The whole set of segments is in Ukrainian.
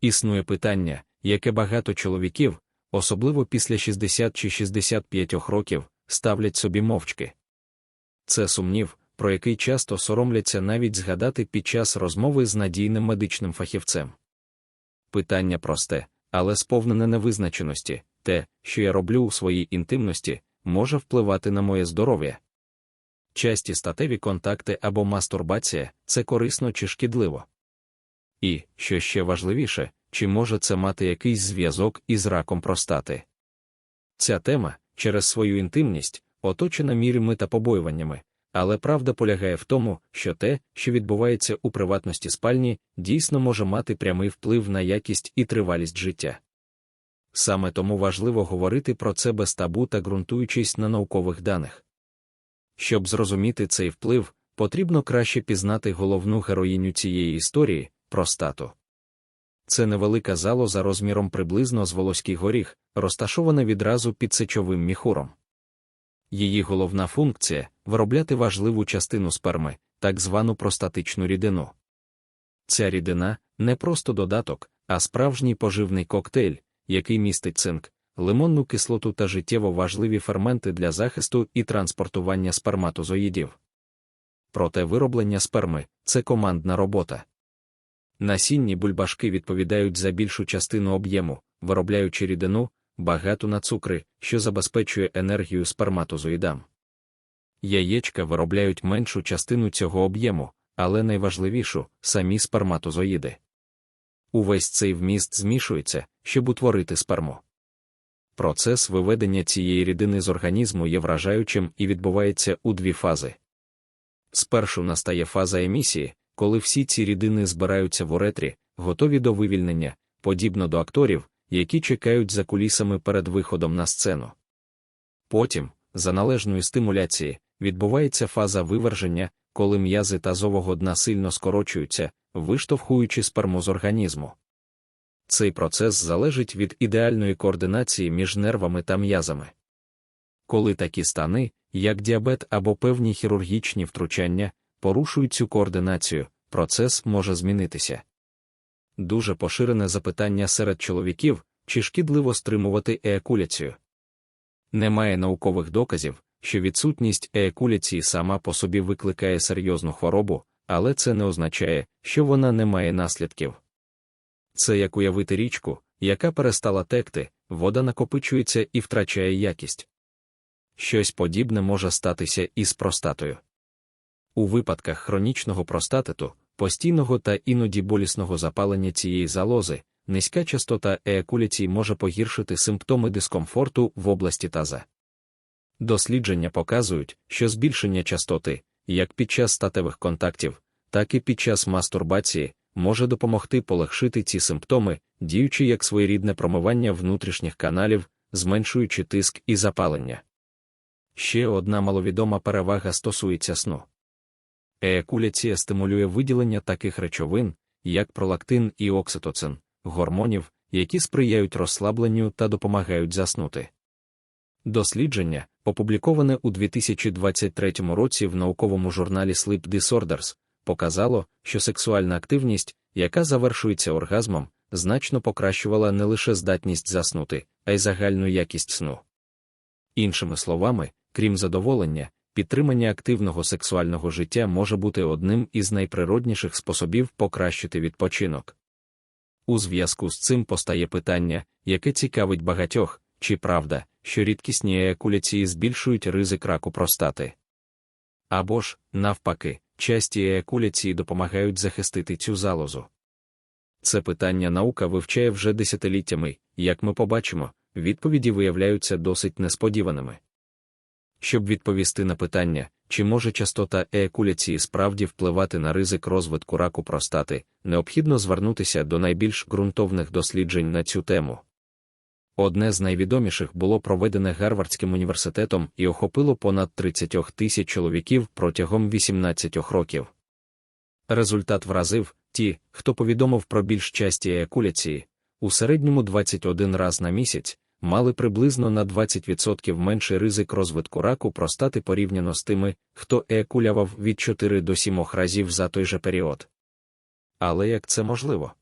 Існує питання, яке багато чоловіків, особливо після 60 чи 65 років, ставлять собі мовчки. Це сумнів, про який часто соромляться навіть згадати під час розмови з надійним медичним фахівцем. Питання просте, але сповнене невизначеності те, що я роблю у своїй інтимності, може впливати на моє здоров'я. Часті статеві контакти або мастурбація це корисно чи шкідливо. І, що ще важливіше, чи може це мати якийсь зв'язок із раком простати. Ця тема, через свою інтимність, оточена мірами та побоюваннями, але правда полягає в тому, що те, що відбувається у приватності спальні, дійсно може мати прямий вплив на якість і тривалість життя. Саме тому важливо говорити про це без табу та ґрунтуючись на наукових даних. Щоб зрозуміти цей вплив, потрібно краще пізнати головну героїню цієї історії простату. Це невелика залоза розміром приблизно з волоський горіх, розташована відразу під сечовим міхуром. Її головна функція виробляти важливу частину сперми, так звану простатичну рідину. Ця рідина не просто додаток, а справжній поживний коктейль, який містить цинк, лимонну кислоту та життєво важливі ферменти для захисту і транспортування сперматозоїдів. Проте вироблення сперми це командна робота. Насінні бульбашки відповідають за більшу частину об'єму, виробляючи рідину, багату на цукри, що забезпечує енергію сперматозоїдам. Яєчка виробляють меншу частину цього об'єму, але найважливішу самі сперматозоїди. Увесь цей вміст змішується, щоб утворити сперму. Процес виведення цієї рідини з організму є вражаючим і відбувається у дві фази. Спершу настає фаза емісії, коли всі ці рідини збираються в уретрі, готові до вивільнення, подібно до акторів, які чекають за кулісами перед виходом на сцену. Потім, за належної стимуляції, відбувається фаза виверження, коли м'язи тазового дна сильно скорочуються, виштовхуючи сперму з організму. Цей процес залежить від ідеальної координації між нервами та м'язами. Коли такі стани, як діабет або певні хірургічні втручання, порушують цю координацію, процес може змінитися. Дуже поширене запитання серед чоловіків, чи шкідливо стримувати еякуляцію. Немає наукових доказів, що відсутність еякуляції сама по собі викликає серйозну хворобу, але це не означає, що вона не має наслідків. Це як уявити річку, яка перестала текти, вода накопичується і втрачає якість. Щось подібне може статися і з простатою. У випадках хронічного простатиту, постійного та іноді болісного запалення цієї залози, низька частота еякуляції може погіршити симптоми дискомфорту в області таза. Дослідження показують, що збільшення частоти, як під час статевих контактів, так і під час мастурбації, може допомогти полегшити ці симптоми, діючи як своєрідне промивання внутрішніх каналів, зменшуючи тиск і запалення. Ще одна маловідома перевага стосується сну. Еякуляція стимулює виділення таких речовин, як пролактин і окситоцин, гормонів, які сприяють розслабленню та допомагають заснути. Дослідження, опубліковане у 2023 році в науковому журналі Sleep Disorders, показало, що сексуальна активність, яка завершується оргазмом, значно покращувала не лише здатність заснути, а й загальну якість сну. Іншими словами, крім задоволення, підтримання активного сексуального життя може бути одним із найприродніших способів покращити відпочинок. У зв'язку з цим постає питання, яке цікавить багатьох, чи правда, що рідкісні еякуляції збільшують ризик раку простати. Або ж, навпаки, часті еякуляції допомагають захистити цю залозу. Це питання наука вивчає вже десятиліттями, як ми побачимо, відповіді виявляються досить несподіваними. Щоб відповісти на питання, чи може частота еякуляції справді впливати на ризик розвитку раку простати, необхідно звернутися до найбільш ґрунтовних досліджень на цю тему. Одне з найвідоміших було проведене Гарвардським університетом і охопило понад 30 тисяч чоловіків протягом 18 років. Результат вразив ті, хто повідомив про більш часті еякуляції, у середньому 21 раз на місяць, мали приблизно на 20% менший ризик розвитку раку простати порівняно з тими, хто еякулявав від 4 до 7 разів за той же період. Але як це можливо?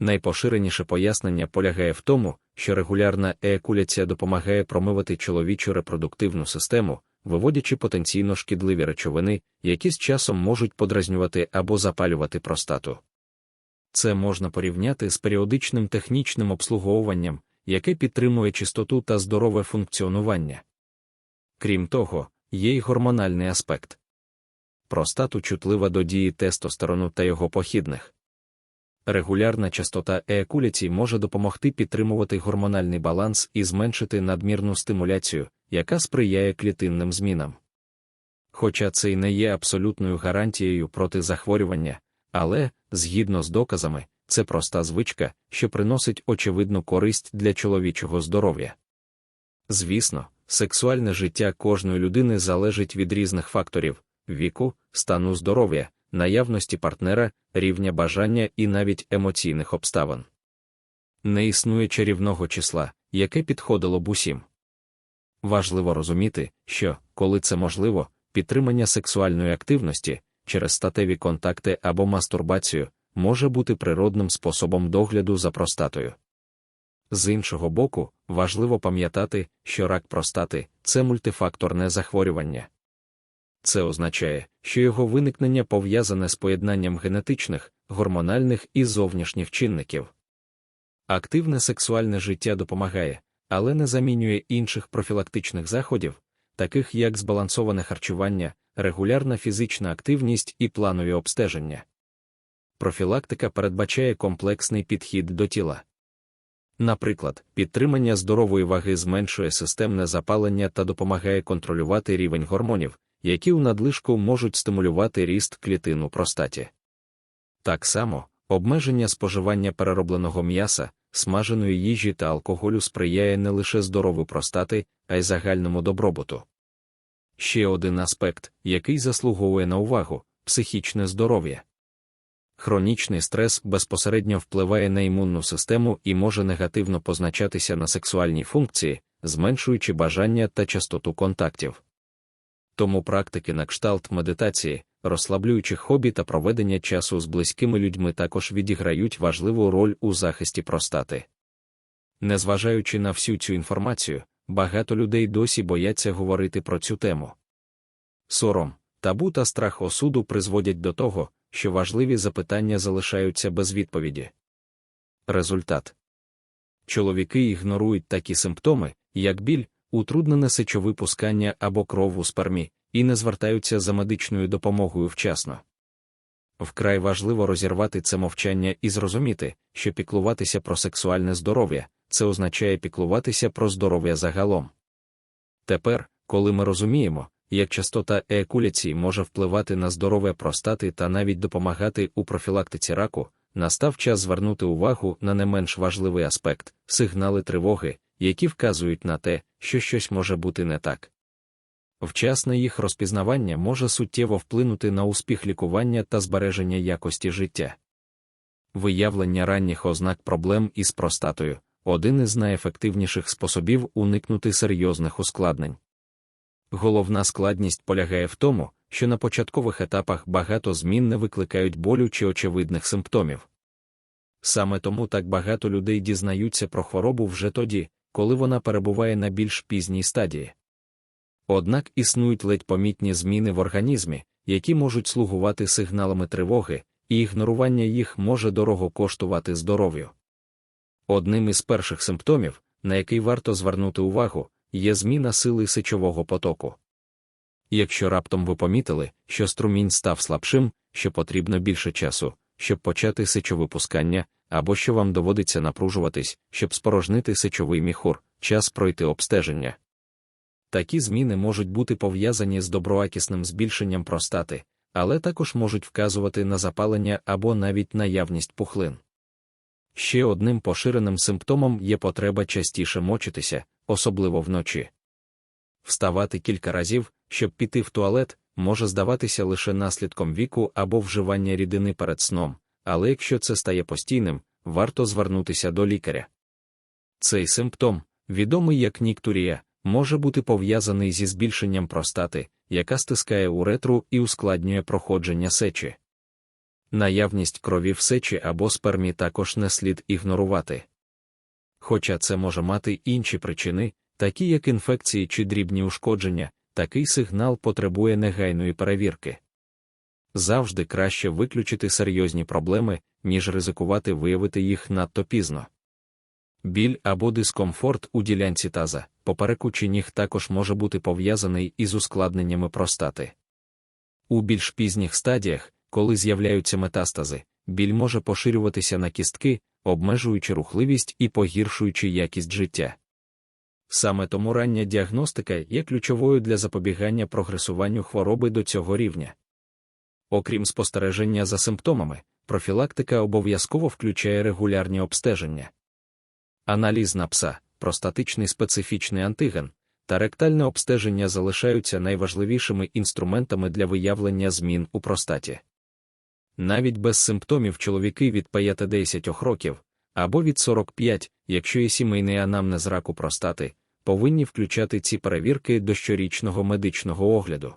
Найпоширеніше пояснення полягає в тому, що регулярна еякуляція допомагає промивати чоловічу репродуктивну систему, виводячи потенційно шкідливі речовини, які з часом можуть подразнювати або запалювати простату. Це можна порівняти з періодичним технічним обслуговуванням, яке підтримує чистоту та здорове функціонування. Крім того, є й гормональний аспект. Простату чутлива до дії тестостерону та його похідних. Регулярна частота еякуляцій може допомогти підтримувати гормональний баланс і зменшити надмірну стимуляцію, яка сприяє клітинним змінам. Хоча це й не є абсолютною гарантією проти захворювання, але, згідно з доказами, це проста звичка, що приносить очевидну користь для чоловічого здоров'я. Звісно, сексуальне життя кожної людини залежить від різних факторів віку, стану здоров'я, наявності партнера, рівня бажання і навіть емоційних обставин. Не існує чарівного числа, яке підходило б усім. Важливо розуміти, що, коли це можливо, підтримання сексуальної активності через статеві контакти або мастурбацію може бути природним способом догляду за простатою. З іншого боку, важливо пам'ятати, що рак простати це мультифакторне захворювання. Це означає, що його виникнення пов'язане з поєднанням генетичних, гормональних і зовнішніх чинників. Активне сексуальне життя допомагає, але не замінює інших профілактичних заходів, таких як збалансоване харчування, регулярна фізична активність і планові обстеження. Профілактика передбачає комплексний підхід до тіла. Наприклад, підтримання здорової ваги зменшує системне запалення та допомагає контролювати рівень гормонів, які у надлишку можуть стимулювати ріст клітин у простаті. Так само, обмеження споживання переробленого м'яса, смаженої їжі та алкоголю сприяє не лише здоров'ю простати, а й загальному добробуту. Ще один аспект, який заслуговує на увагу психічне здоров'я. Хронічний стрес безпосередньо впливає на імунну систему і може негативно позначатися на сексуальній функції, зменшуючи бажання та частоту контактів. Тому практики на кшталт медитації, розслаблюючих хобі та проведення часу з близькими людьми також відіграють важливу роль у захисті простати. Незважаючи на всю цю інформацію, багато людей досі бояться говорити про цю тему. Сором, табу та страх осуду призводять до того, що важливі запитання залишаються без відповіді. Результат чоловіки ігнорують такі симптоми, як біль, утруднене сечовипускання або кров у спермі, і не звертаються за медичною допомогою вчасно. Вкрай важливо розірвати це мовчання і зрозуміти, що піклуватися про сексуальне здоров'я це означає піклуватися про здоров'я загалом. Тепер, коли ми розуміємо, як частота еякуляції може впливати на здоров'я простати та навіть допомагати у профілактиці раку, настав час звернути увагу на не менш важливий аспект сигнали тривоги, які вказують на те, що щось може бути не так. Вчасне їх розпізнавання може суттєво вплинути на успіх лікування та збереження якості життя. Виявлення ранніх ознак проблем із простатою один із найефективніших способів уникнути серйозних ускладнень. Головна складність полягає в тому, що на початкових етапах багато змін не викликають болю чи очевидних симптомів. Саме тому так багато людей дізнаються про хворобу вже тоді, коли вона перебуває на більш пізній стадії. Однак існують ледь помітні зміни в організмі, які можуть слугувати сигналами тривоги, і ігнорування їх може дорого коштувати здоров'ю. Одним із перших симптомів, на який варто звернути увагу, є зміна сили сечового потоку. Якщо раптом ви помітили, що струмінь став слабшим, що потрібно більше часу, щоб почати сечовипускання, або що вам доводиться напружуватись, щоб спорожнити сечовий міхур, час пройти обстеження. Такі зміни можуть бути пов'язані з доброакісним збільшенням простати, але також можуть вказувати на запалення або навіть наявність пухлин. Ще одним поширеним симптомом є потреба частіше мочитися, особливо вночі. Вставати кілька разів, щоб піти в туалет, може здаватися лише наслідком віку або вживання рідини перед сном, але якщо це стає постійним, варто звернутися до лікаря. Цей симптом, відомий як ніктурія, може бути пов'язаний зі збільшенням простати, яка стискає уретру і ускладнює проходження сечі. Наявність крові в сечі або спермі також не слід ігнорувати. Хоча це може мати інші причини, такі як інфекції чи дрібні ушкодження, такий сигнал потребує негайної перевірки. Завжди краще виключити серйозні проблеми, ніж ризикувати виявити їх надто пізно. Біль або дискомфорт у ділянці таза, попереку чи ніг також може бути пов'язаний із ускладненнями простати. У більш пізніх стадіях, коли з'являються метастази, біль може поширюватися на кістки, обмежуючи рухливість і погіршуючи якість життя. Саме тому рання діагностика є ключовою для запобігання прогресуванню хвороби до цього рівня. Окрім спостереження за симптомами, профілактика обов'язково включає регулярні обстеження. Аналіз на пса, простатичний специфічний антиген та ректальне обстеження залишаються найважливішими інструментами для виявлення змін у простаті. Навіть без симптомів чоловіки від 5-10 років або від 45, якщо є сімейний анамнез раку простати, повинні включати ці перевірки до щорічного медичного огляду.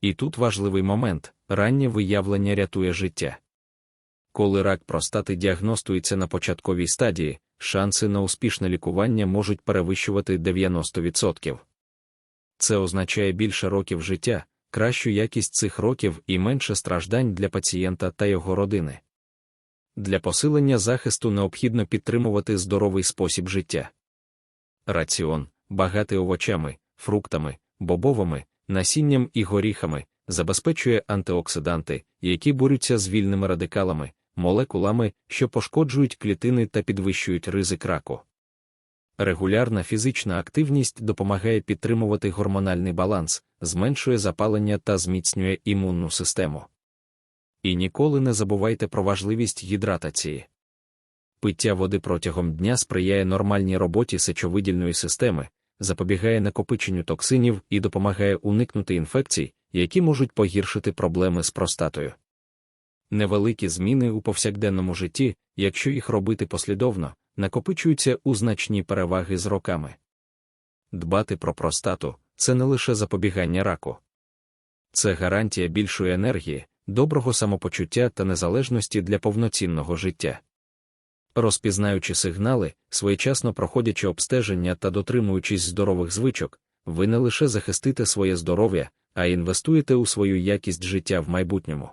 І тут важливий момент раннє виявлення рятує життя. Коли рак простати діагностується на початковій стадії, шанси на успішне лікування можуть перевищувати 90%. Це означає більше років життя, кращу якість цих років і менше страждань для пацієнта та його родини. Для посилення захисту необхідно підтримувати здоровий спосіб життя. Раціон, багатий овочами, фруктами, бобовими, насінням і горіхами, забезпечує антиоксиданти, які борються з вільними радикалами, молекулами, що пошкоджують клітини та підвищують ризик раку. Регулярна фізична активність допомагає підтримувати гормональний баланс, зменшує запалення та зміцнює імунну систему. І ніколи не забувайте про важливість гідратації. Пиття води протягом дня сприяє нормальній роботі сечовидільної системи, запобігає накопиченню токсинів і допомагає уникнути інфекцій, які можуть погіршити проблеми з простатою. Невеликі зміни у повсякденному житті, якщо їх робити послідовно, накопичуються у значні переваги з роками. Дбати про простату це не лише запобігання раку, це гарантія більшої енергії, доброго самопочуття та незалежності для повноцінного життя. Розпізнаючи сигнали, своєчасно проходячи обстеження та дотримуючись здорових звичок, ви не лише захистите своє здоров'я, а інвестуєте у свою якість життя в майбутньому.